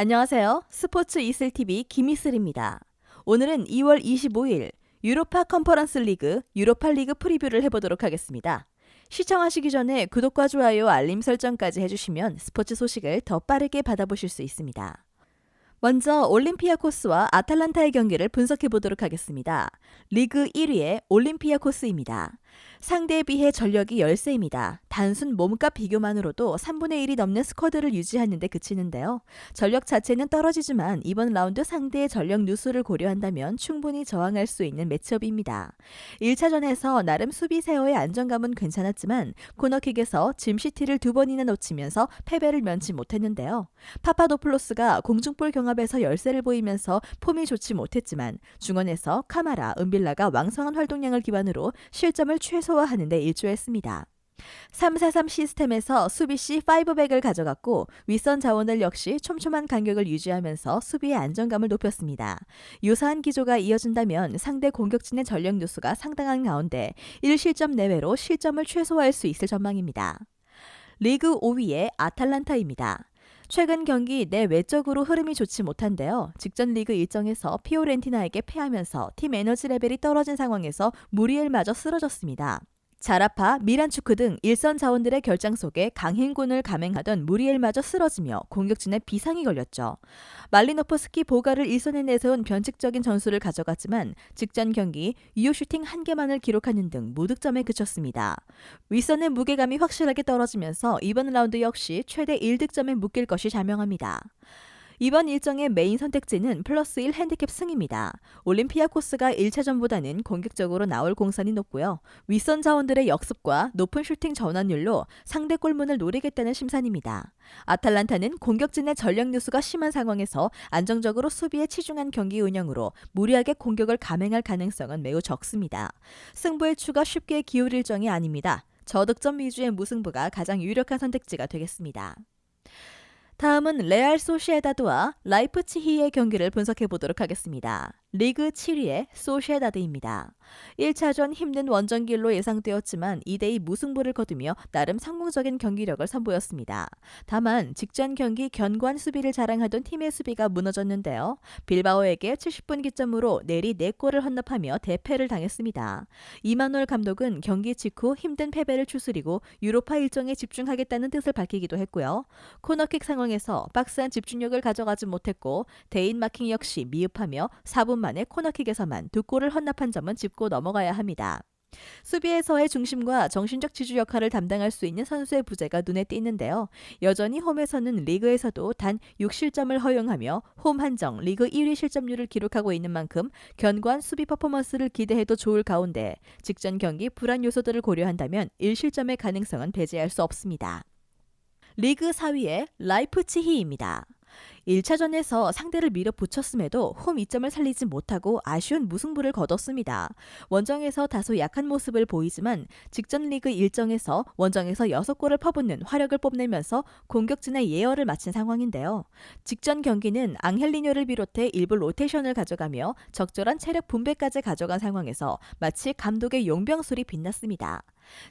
안녕하세요. 스포츠 이슬TV 김이슬입니다. 오늘은 2월 25일 유로파 컨퍼런스 리그 유로파 리그 프리뷰를 해보도록 하겠습니다. 시청하시기 전에 구독과 좋아요, 알림 설정까지 해주시면 스포츠 소식을 더 빠르게 받아보실 수 있습니다. 먼저 올림피아코스와 아탈란타의 경기를 분석해 보도록 하겠습니다. 리그 1위의 올림피아코스입니다. 상대에 비해 전력이 열세입니다. 단순 몸값 비교만으로도 3분의 1이 넘는 스쿼드를 유지하는 데 그치는데요. 전력 자체는 떨어지지만 이번 라운드 상대의 전력 누수를 고려한다면 충분히 저항할 수 있는 매치업입니다. 1차전에서 나름 수비 세어의 안정감은 괜찮았지만 코너킥에서 짐시티를 두 번이나 놓치면서 패배를 면치 못했는데요. 파파도플로스가 공중볼 경합에서 열세를 보이면서 폼이 좋지 못했지만 중원에서 카마라, 은빌라가 왕성한 활동량을 기반으로 실점을 최소화하는 데 일조했습니다. 343 시스템에서 수비 시 5백을 가져갔고 윗선 자원을 역시 촘촘한 간격을 유지하면서 수비의 안정감을 높였습니다. 유사한 기조가 이어진다면 상대 공격진의 전력 누수가 상당한 가운데 1실점 내외로 실점을 최소화할 수 있을 전망입니다. 리그 5위의 아탈란타입니다. 최근 경기 내 외적으로 흐름이 좋지 못한데요. 직전 리그 일정에서 피오렌티나에게 패하면서 팀 에너지 레벨이 떨어진 상황에서 무리엘마저 쓰러졌습니다. 자라파, 미란 축구 등 일선 자원들의 결장 속에 강행군을 감행하던 무리엘마저 쓰러지며 공격진에 비상이 걸렸죠. 말리노프스키 보가를 일선에 내세운 변칙적인 전술을 가져갔지만 직전 경기 유효 슈팅 한 개만을 기록하는 등 무득점에 그쳤습니다. 윗선의 무게감이 확실하게 떨어지면서 이번 라운드 역시 최대 1득점에 묶일 것이 자명합니다. 이번 일정의 메인 선택지는 플러스 1 핸디캡 승입니다. 올림피아 코스가 1차전보다는 공격적으로 나올 공산이 높고요. 윗선 자원들의 역습과 높은 슈팅 전환율로 상대 골문을 노리겠다는 심산입니다. 아탈란타는 공격진의 전력 누수가 심한 상황에서 안정적으로 수비에 치중한 경기 운영으로 무리하게 공격을 감행할 가능성은 매우 적습니다. 승부의 추가 쉽게 기울일 정이 아닙니다. 저득점 위주의 무승부가 가장 유력한 선택지가 되겠습니다. 다음은 레알 소시에다드와 라이프치히의 경기를 분석해 보도록 하겠습니다. 리그 7위의 소시에다드입니다. 1차전 힘든 원정길로 예상되었지만 2대2 무승부를 거두며 나름 성공적인 경기력을 선보였습니다. 다만 직전 경기 견고한 수비를 자랑하던 팀의 수비가 무너졌는데요. 빌바오에게 70분 기점으로 내리 4골을 헌납하며 대패를 당했습니다. 이마누엘 감독은 경기 직후 힘든 패배를 추스리고 유로파 일정에 집중하겠다는 뜻을 밝히기도 했고요. 코너킥 상황에서 박스한 집중력을 가져가지 못했고 대인 마킹 역시 미흡하며 4분 5분 만에 코너킥에서만 두 골을 헌납한 점은 짚고 넘어가야 합니다. 수비에서의 중심과 정신적 지주 역할을 담당할 수 있는 선수의 부재가 눈에 띄는데요. 여전히 홈에서는 리그에서도 단 6실점을 허용하며 홈 한정 리그 1위 실점률을 기록하고 있는 만큼 견고한 수비 퍼포먼스를 기대해도 좋을 가운데 직전 경기 불안 요소들을 고려한다면 1실점의 가능성은 배제할 수 없습니다. 리그 4위의 라이프치히입니다. 1차전에서 상대를 밀어붙였음에도 홈 2점을 살리지 못하고 아쉬운 무승부를 거뒀습니다. 원정에서 다소 약한 모습을 보이지만 직전 리그 일정에서 원정에서 6골을 퍼붓는 화력을 뽐내면서 공격진의 예열을 마친 상황인데요. 직전 경기는 앙헬리뇨를 비롯해 일부 로테이션을 가져가며 적절한 체력 분배까지 가져간 상황에서 마치 감독의 용병술이 빛났습니다.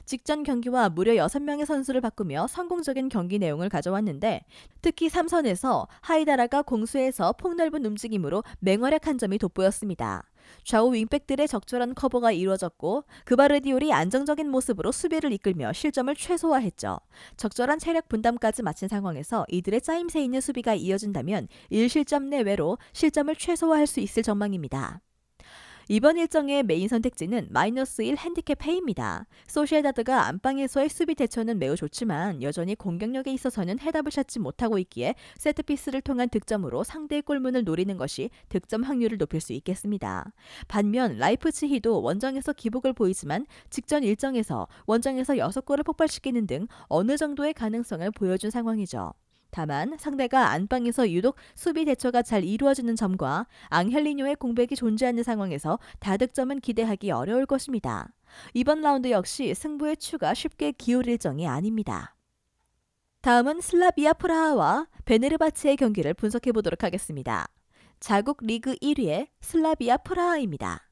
직전 경기와 무려 6명의 선수를 바꾸며 성공적인 경기 내용을 가져왔는데 특히 3선에서 하이다라가 공수에서 폭넓은 움직임으로 맹활약한 점이 돋보였습니다. 좌우 윙백들의 적절한 커버가 이루어졌고 그바르디올이 안정적인 모습으로 수비를 이끌며 실점을 최소화했죠. 적절한 체력 분담까지 마친 상황에서 이들의 짜임새 있는 수비가 이어진다면 1실점 내외로 실점을 최소화할 수 있을 전망입니다. 이번 일정의 메인 선택지는 마이너스 1 핸디캡 페이입니다. 소시에다드가 안방에서의 수비 대처는 매우 좋지만 여전히 공격력에 있어서는 해답을 찾지 못하고 있기에 세트피스를 통한 득점으로 상대의 골문을 노리는 것이 득점 확률을 높일 수 있겠습니다. 반면 라이프치히도 원정에서 기복을 보이지만 직전 일정에서 원정에서 6골을 폭발시키는 등 어느 정도의 가능성을 보여준 상황이죠. 다만 상대가 안방에서 유독 수비 대처가 잘 이루어지는 점과 앙헬리뇨의 공백이 존재하는 상황에서 다득점은 기대하기 어려울 것입니다. 이번 라운드 역시 승부의 추가 쉽게 기울일 정이 아닙니다. 다음은 슬라비아 프라하와 베네르바츠의 경기를 분석해 보도록 하겠습니다. 자국 리그 1위의 슬라비아 프라하입니다.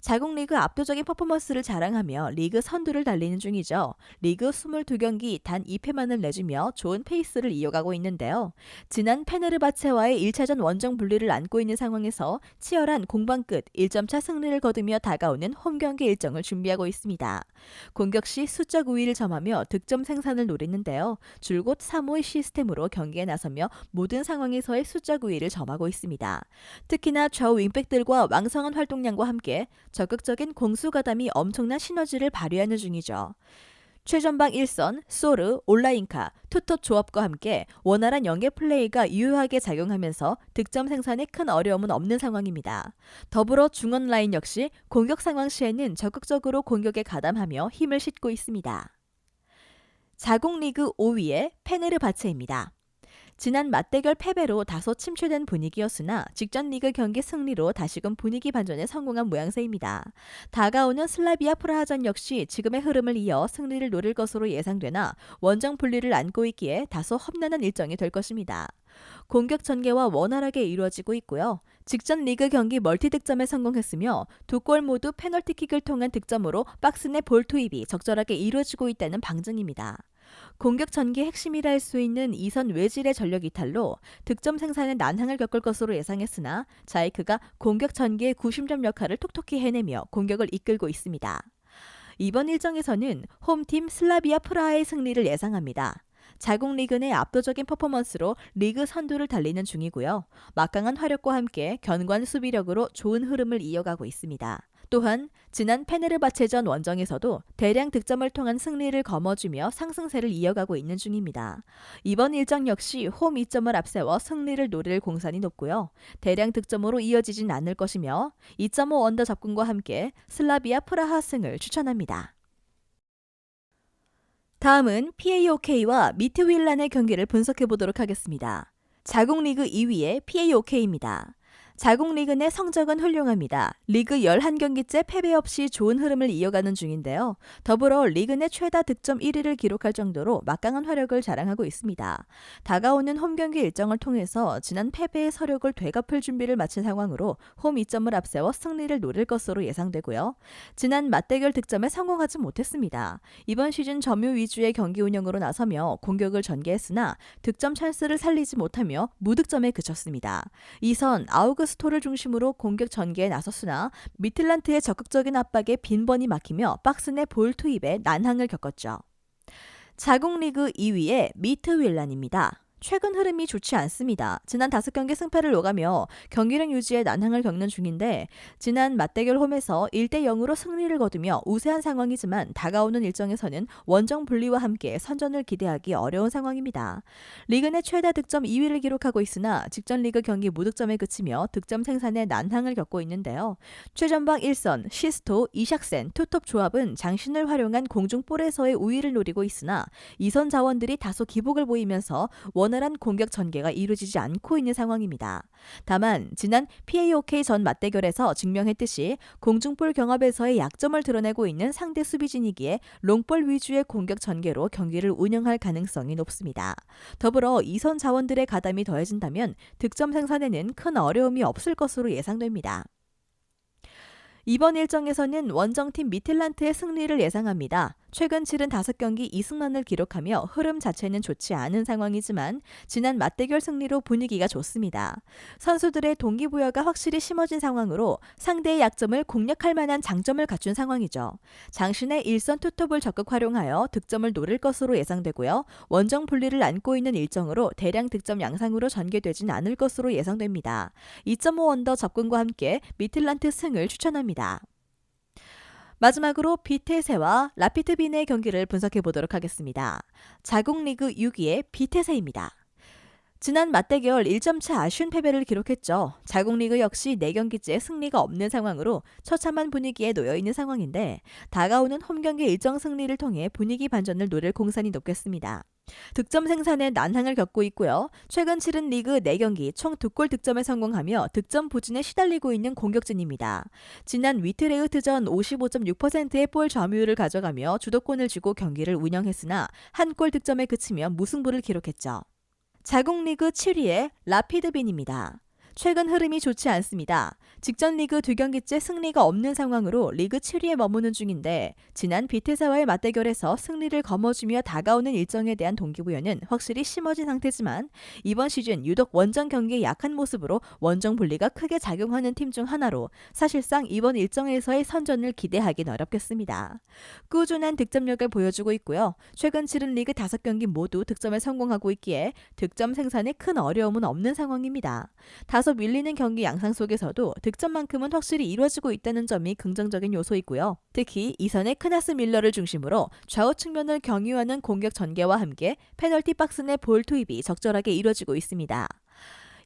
자국 리그 압도적인 퍼포먼스를 자랑하며 리그 선두를 달리는 중이죠. 리그 22경기 단 2패만을 내주며 좋은 페이스를 이어가고 있는데요. 지난 페네르바체와의 1차전 원정 분리를 안고 있는 상황에서 치열한 공방 끝 1점차 승리를 거두며 다가오는 홈경기 일정을 준비하고 있습니다. 공격 시 수적 우위를 점하며 득점 생산을 노리는데요. 줄곧 3호의 시스템으로 경기에 나서며 모든 상황에서의 수적 우위를 점하고 있습니다. 특히나 좌우 윙백들과 왕성한 활동량과 함께 적극적인 공수 가담이 엄청난 시너지를 발휘하는 중이죠. 최전방 1선, 소르, 올라인카, 투톱 조합과 함께 원활한 연계 플레이가 유효하게 작용하면서 득점 생산에 큰 어려움은 없는 상황입니다. 더불어 중원 라인 역시 공격 상황 시에는 적극적으로 공격에 가담하며 힘을 싣고 있습니다. 자국 리그 5위의 페네르바체입니다. 지난 맞대결 패배로 다소 침체된 분위기였으나 직전 리그 경기 승리로 다시금 분위기 반전에 성공한 모양새입니다. 다가오는 슬라비아 프라하전 역시 지금의 흐름을 이어 승리를 노릴 것으로 예상되나 원정 분리를 안고 있기에 다소 험난한 일정이 될 것입니다. 공격 전개와 원활하게 이루어지고 있고요. 직전 리그 경기 멀티 득점에 성공했으며 두 골 모두 페널티킥을 통한 득점으로 박스 내 볼 투입이 적절하게 이루어지고 있다는 방증입니다. 공격 전개 핵심이라 할 수 있는 이선 외질의 전력 이탈로 득점 생산에 난항을 겪을 것으로 예상했으나 자이크가 공격 전개의 구심점 역할을 톡톡히 해내며 공격을 이끌고 있습니다. 이번 일정에서는 홈팀 슬라비아 프라하의 승리를 예상합니다. 자국 리그 내 압도적인 퍼포먼스로 리그 선두를 달리는 중이고요. 막강한 화력과 함께 견고한 수비력으로 좋은 흐름을 이어가고 있습니다. 또한 지난 페네르바체전 원정에서도 대량 득점을 통한 승리를 거머쥐며 상승세를 이어가고 있는 중입니다. 이번 일정 역시 홈 2점을 앞세워 승리를 노릴 공산이 높고요. 대량 득점으로 이어지진 않을 것이며 2.5 언더 접근과 함께 슬라비아 프라하 승을 추천합니다. 다음은 PAOK와 미트윌란의 경기를 분석해 보도록 하겠습니다. 자국 리그 2위의 PAOK입니다. 자국 리그 내 성적은 훌륭합니다. 리그 11경기째 패배 없이 좋은 흐름을 이어가는 중인데요. 더불어 리그 내 최다 득점 1위를 기록할 정도로 막강한 화력을 자랑하고 있습니다. 다가오는 홈 경기 일정을 통해서 지난 패배의 서력을 되갚을 준비를 마친 상황으로 홈 2점을 앞세워 승리를 노릴 것으로 예상되고요. 지난 맞대결 득점에 성공하지 못했습니다. 이번 시즌 점유 위주의 경기 운영으로 나서며 공격을 전개했으나 득점 찬스를 살리지 못하며 무득점에 그쳤습니다. 이선 아우그 스토를 중심으로 공격 전개에 나섰으나 미틀란트의 적극적인 압박에 빈번히 막히며 내볼 투입에 난항을 겪었죠. 자국 리그 2위의 미트 윌란입니다. 최근 흐름이 좋지 않습니다. 지난 다섯 경기 승패를 오가며 경기력 유지에 난항을 겪는 중인데 지난 맞대결 홈에서 1대 0으로 승리를 거두며 우세한 상황이지만 다가오는 일정에서는 원정 분리와 함께 선전을 기대하기 어려운 상황입니다. 리그 내 최다 득점 2위를 기록하고 있으나 직전 리그 경기 무득점에 그치며 득점 생산에 난항을 겪고 있는데요. 최전방 1선 시스토, 이샥센, 투톱 조합은 장신을 활용한 공중 볼에서의 우위를 노리고 있으나 이선 자원들이 다소 기복을 보이면서 원 원활한 공격 전개가 이루어지지 않고 있는 상황입니다. 다만 지난 PAOK 전 맞대결에서 증명했듯이 공중볼 경합에서의 약점을 드러내고 있는 상대 수비진이기에 롱볼 위주의 공격 전개로 경기를 운영할 가능성이 높습니다. 더불어 이선 자원들의 가담이 더해진다면 득점 생산에는 큰 어려움이 없을 것으로 예상됩니다. 이번 일정에서는 원정팀 미틀란트의 승리를 예상합니다. 최근 치른 5경기 2승만을 기록하며 흐름 자체는 좋지 않은 상황이지만 지난 맞대결 승리로 분위기가 좋습니다. 선수들의 동기부여가 확실히 심어진 상황으로 상대의 약점을 공략할 만한 장점을 갖춘 상황이죠. 장신의 일선 투톱을 적극 활용하여 득점을 노릴 것으로 예상되고요. 원정 분리를 안고 있는 일정으로 대량 득점 양상으로 전개되진 않을 것으로 예상됩니다. 2.5 언더 접근과 함께 미틀란트 승을 추천합니다. 마지막으로 비테세와 라피트빈의 경기를 분석해 보도록 하겠습니다. 자국 리그 6위의 비테세입니다. 지난 맞대결 1점차 아쉬운 패배를 기록했죠. 자국 리그 역시 4경기째 승리가 없는 상황으로 처참한 분위기에 놓여 있는 상황인데 다가오는 홈 경기 일정 승리를 통해 분위기 반전을 노릴 공산이 높겠습니다. 득점 생산에 난항을 겪고 있고요. 최근 치른 리그 4경기 총 2골 득점에 성공하며 득점 부진에 시달리고 있는 공격진입니다. 지난 위트레우트전 55.6%의 볼 점유율을 가져가며 주도권을 쥐고 경기를 운영했으나 한 골 득점에 그치며 무승부를 기록했죠. 자국 리그 7위의 라피드빈입니다. 최근 흐름이 좋지 않습니다. 직전 리그 두 경기째 승리가 없는 상황으로 리그 7위에 머무는 중인데 지난 비테사와의 맞대결에서 승리를 거머쥐며 다가오는 일정에 대한 동기부여는 확실히 심어진 상태지만 이번 시즌 유독 원정 경기에 약한 모습으로 원정 분리가 크게 작용하는 팀 중 하나로 사실상 이번 일정에서의 선전을 기대하긴 어렵겠습니다. 꾸준한 득점력을 보여주고 있고요. 최근 치른 리그 5경기 모두 득점에 성공하고 있기에 득점 생산에 큰 어려움은 없는 상황입니다. 다소 밀리는 경기 양상 속에서도 득점만큼은 확실히 이루어지고 있다는 점이 긍정적인 요소이고요. 특히 이선의 크나스 밀러를 중심으로 좌우 측면을 경유하는 공격 전개와 함께 페널티 박스 내 볼 투입이 적절하게 이루어지고 있습니다.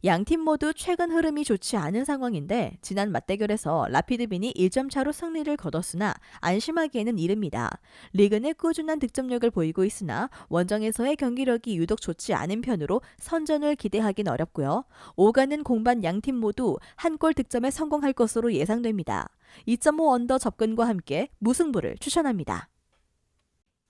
양팀 모두 최근 흐름이 좋지 않은 상황인데 지난 맞대결에서 라피드빈이 1점 차로 승리를 거뒀으나 안심하기에는 이릅니다. 리그 내 꾸준한 득점력을 보이고 있으나 원정에서의 경기력이 유독 좋지 않은 편으로 선전을 기대하긴 어렵고요. 오가는 공반 양팀 모두 한 골 득점에 성공할 것으로 예상됩니다. 2.5 언더 접근과 함께 무승부를 추천합니다.